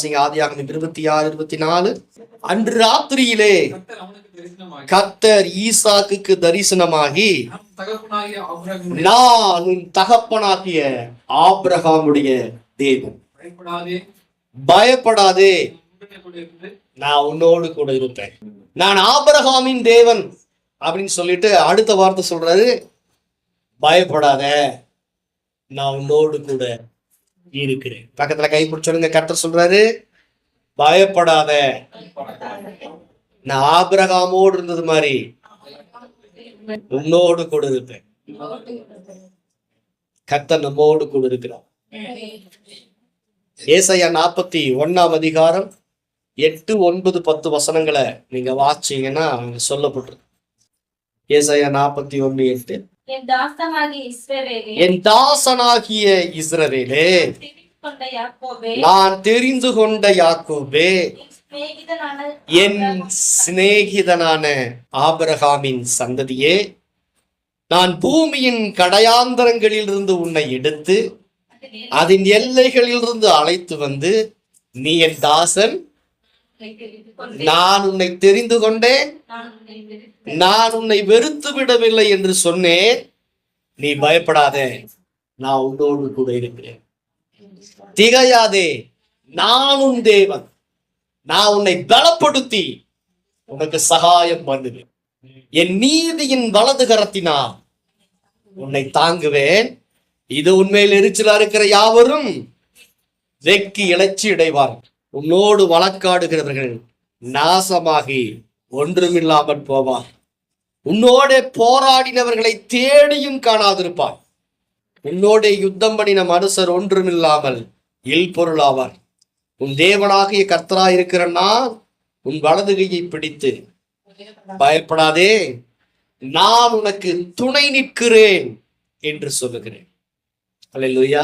வாசிங்க ஆதியாகமம் இருபத்தி ஆறு இருபத்தி நாலு அன்று ராத்திரியிலே கத்தர் அவனுக்கு தரிசனமாகி ஈசாக்குக்கு தரிசனமாகி நான் உன் தகப்பனாகிய ஆப்ரஹாமுடைய தேவன். பயப்படாதே. நான் உன்னோடு கூட இருப்பேன். நான் ஆபிரகாமின் தேவன் அப்படின்னு சொல்லிட்டு அடுத்த வார்த்தை சொல்றாரு. பயப்படாத. நான் உன்னோடு கூட இருக்கிறேன். பக்கத்துல கை பிடிச்சவனுங்க கர்த்தர் சொல்றாரு பயப்படாத. நான் ஆபிரகாமோடு இருந்தது மாதிரி உன்னோடு கூட இருப்பேன். கர்த்தர் நம்மோடு கூட இருக்கிறான் ஏசையா நாற்பத்தி ஒண்ணாம் அதிகாரம் எட்டு ஒன்பது பத்து வசனங்களை நீங்க வாச்சிங்கன்னா அவங்க சொல்லப்பட்டிருக்கு. ஏசாயா நாற்பத்தி ஒண்ணு எட்டு. என் தாசனாகிய இஸ்ரவேலே. என் தாசனாகிய நான் தெரிந்து கொண்ட யாக்கோபே. என் சிநேகிதனான ஆபிரகாமின் சந்ததியே நான் பூமியின் கடையாந்தரங்களிலிருந்து உன்னை எடுத்து அதன் எல்லைகளிலிருந்து அழைத்து வந்து நீ என் தாசன். நான் உன்னை தெரிந்து கொண்டேன் நான் உன்னை வெறுத்து விடவில்லை என்று சொன்னேன். நீ பயப்படாதே. நான் உன்னோடு கூட இருக்கிறேன். திகையாதே. நானும் தேவன். நான் உன்னை பலப்படுத்தி உனக்கு சகாயம் பண்ணுவேன். என் நீதியின் வலது கரத்தினால் உன்னை தாங்குவேன். இது உண்மையில் எரிச்சலா இருக்கிற யாவரும் வெக்கி இழைச்சி இடைவார் உன்னோடு வழக்காடுகிறவர்கள் நாசமாகி ஒன்றுமில்லாமல் போவார் உன்னோட போராடினவர்களை தேடியும் காணாதிருப்பார் உன்னோட யுத்தம் பண்ணின மனுஷர் ஒன்றுமில்லாமல் இல்பொருளாவார். உன் தேவனாகிய கர்த்தராய் இருக்கிறன்னா உன் வலதுகையை பிடித்து பயப்படாதே. நான் உனக்கு துணை நிற்கிறேன் என்று சொல்லுகிறேன். அல்லேலூயா